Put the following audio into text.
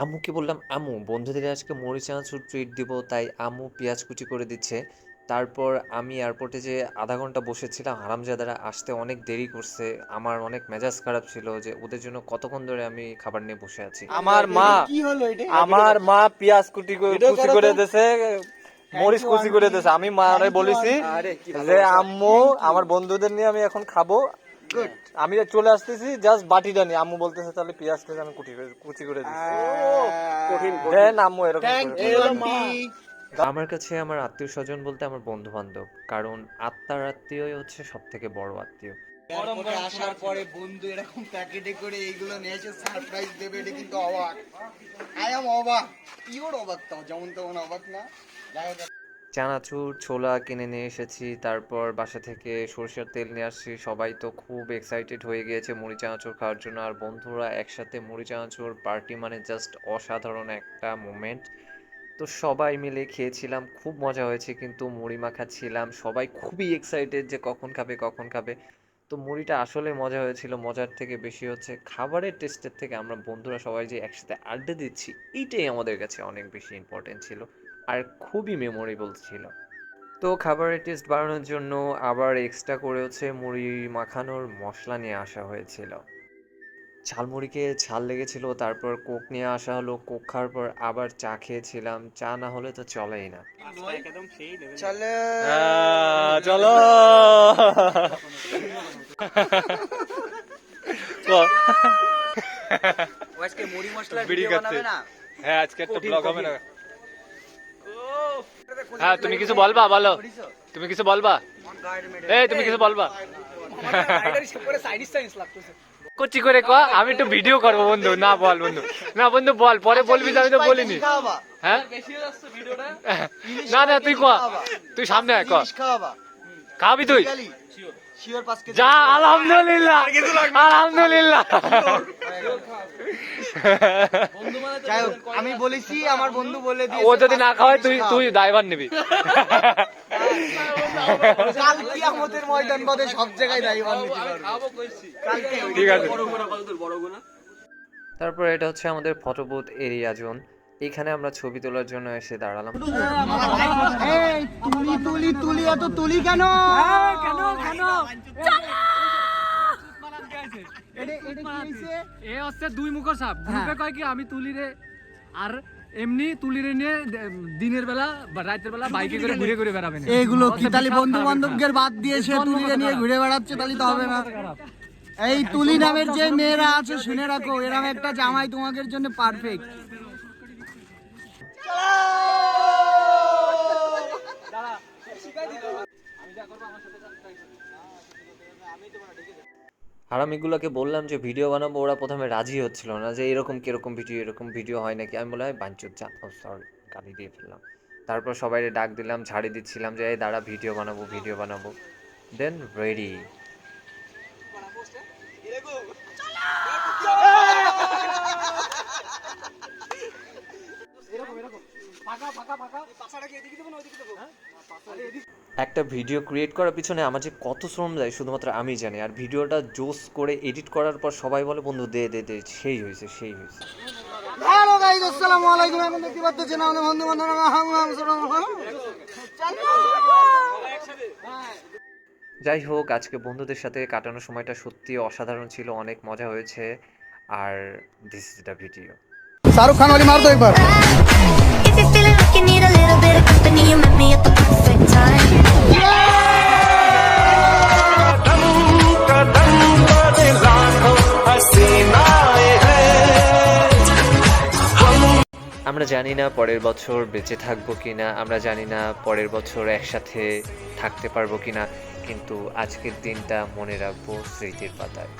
আম্মুকে বললাম, "আম্মু বন্ধুদের আজকে মুড়ি চানাচুর ট্রিট দিব।" তাই আম্মু পেঁয়াজ কুচি করে দিচ্ছে। তারপর আমি এয়ারপোর্টে যেয়ে ০.৫ ঘণ্টা বসেছিলাম। হারামজাদারা আসতে অনেক দেরি করছে। আমার অনেক মেজাজ খারাপ ছিল যে ওদের জন্য কতক্ষণ ধরে আমি খাবার নিয়ে বসে আছি। আমার মা কি হলো এটা আমার মা পেঁয়াজ কুটি কুচি করে। দিয়েছে মরিচ কুচি করে দিয়েছে আমি মারে বলেছি যে আম্মু আমার বন্ধুদের নিয়ে আমি এখন খাব. আমি চলে আসতেছি জাস্ট বাটিটা নিয়ে। আম্মু বলতেছে তাহলে পেঁয়াজ টেজ আমি কুটি কুচি করে দিচ্ছি কঠিন দেন আম্মু এরকম আমার কাছে আমার আত্মীয় স্বজন বলতে আমার বন্ধু-বান্ধব। কারণ আত্মার আত্মীয়ই হচ্ছে সবথেকে বড় আত্মীয়। আসার পরে বন্ধু এরকম প্যাকেটে করে এইগুলো নিয়ে এসে সারপ্রাইজ দেবে এটা কিন্তু অবাক। আই এম অবাক। পিওর অবাক তাও যেমন তেমন অবাক না। যাই হোক চানাচুর, ছোলা কিনে নিয়ে এসেছি। তারপর বাসা থেকে সরষের তেল নিয়ে আসছি। সবাই তো খুব এক্সাইটেড হয়ে গিয়েছে মুড়ি চানাচুর খাওয়ার জন্য। আর বন্ধুরা একসাথে মুড়ি চানাচুর পার্টি মানে জাস্ট অসাধারণ একটা মোমেন্ট। তো সবাই মিলে খেয়েছিলাম। খুব মজা হয়েছে কিন্তু মুড়ি মাখা ছিলাম। সবাই খুবই এক্সাইটেড যে কখন খাবে, কখন খাবে। তো মুড়িটা আসলে মজা হয়েছিল। মজার থেকে বেশি হচ্ছে খাবারের টেস্টের থেকে আমরা বন্ধুরা সবাই যে একসাথে আড্ডা দিচ্ছি, এইটাই আমাদের কাছে অনেক বেশি ইম্পর্টেন্ট ছিল। আর খুবই মেমোরেবল ছিল। তো খাবারের টেস্ট বাড়ানোর জন্য আবার এক্সট্রা করে হচ্ছে মুড়ি মাখানোর মশলা নিয়ে আসা হয়েছিল। ঝালমুড়িকে ঝাল লেগেছিল তারপর কোক নিয়ে আসা হলো। কোক খাওয়ার পর আবার চা খেয়েছিলাম। চা না হলে তো চলেই না। হ্যাঁ, চলো আজকে মুড়ি মশলা ভিডিও বানাবে না হ্যাঁ আজকে একটা ব্লগ হবে না। হ্যাঁ তুমি কিছু বলবা বলো। তুমি কিছু বলবা? এই তুমি কিছু বলবা? করছি করে ক আমি একটু ভিডিও করব বন্ধু। না বল বন্ধু। না বন্ধু বল। পরে বলবি যে আমি তো বলিনি। হ্যাঁ? না না তুই ক। তুই সামনে আয়, ক। খাবি তুই? যা আলহামদুলিল্লাহ। আলহামদুলিল্লাহ। যাই হোক আমি বলেছি আমার বন্ধু বলে দিয়ে ও যদি না খাওয়ায় তুই তুই ড্রাইভার নিবি। কাল কিয়ামতের ময়দান বাদে সব জায়গায় কালকে ঠিক আছে। তারপর এটা হচ্ছে আমাদের ফটো বুথ এরিয়া জোন। এখানে আমরা ছবি তোলার জন্য এসে দাঁড়ালাম। তুলি তুলি তুলি এত তুলি কেন? কেন কেন? এটা এটা কি হইছে এ হচ্ছে দুই মুখো সাপ। গ্রুপে কয় কি আমি তুলি রে আর এমনি তুলি রে নিয়ে দিনের বেলা বা রাতের বেলা বাইকে করে ঘুরে ঘুরে বেড়াবেন। এইগুলো কি বন্ধু বান্ধবদের বাদ দিয়ে সে তুলিরে নিয়ে ঘুরে বেড়াচ্ছে তাহলে তো হবে না। এই তুলি নামের যে মেয়েরা আছে শুনে রাখো এরকম একটা জামাই তোমাদের জন্য পারফেক্ট হারামিগুলোকে বললাম যে ভিডিও বানাবো, ওরা প্রথমে রাজি হচ্ছিল না যে এরকম কীরকম ভিডিও এরকম ভিডিও হয় নাকি? আমি বললাম বাঞ্চুর যা সরি গালি দিয়ে ফেললাম। তারপর সবাই ডাক দিলাম ছাড়ি দিচ্ছিলাম যে, এই দাঁড়া ভিডিও বানাবো ভিডিও বানাবো। দেন রেডি একটা ভিডিও ক্রিয়েট করার পিছনে আমার যে কত শ্রম যায় শুধুমাত্র আমি জানি। আর ভিডিওটা জোস করে এডিট করার পর সবাই বলে বন্ধু দে দে দে সেই হয়েছে সেই হয়েছে। হ্যালো গাইস আসসালামু আলাইকুম। এখন দেখতে পাচ্ছেন আমাদের বন্ধু বান্ধবরা হাম হাম যাই হোক আজকে বন্ধুদের সাথে কাটানোর সময়টা সত্যি অসাধারণ ছিল অনেক মজা হয়েছে। আর this is the video Shahrukh Khan ওলি মার দো একবার আমরা জানি না পরের বছর বেঁচে থাকব কিনা, আমরা জানি না পরের বছর একসাথে থাকতে পারব কিনা, কিন্তু আজকের দিনটা মনে রাখব স্মৃতির পাতায়।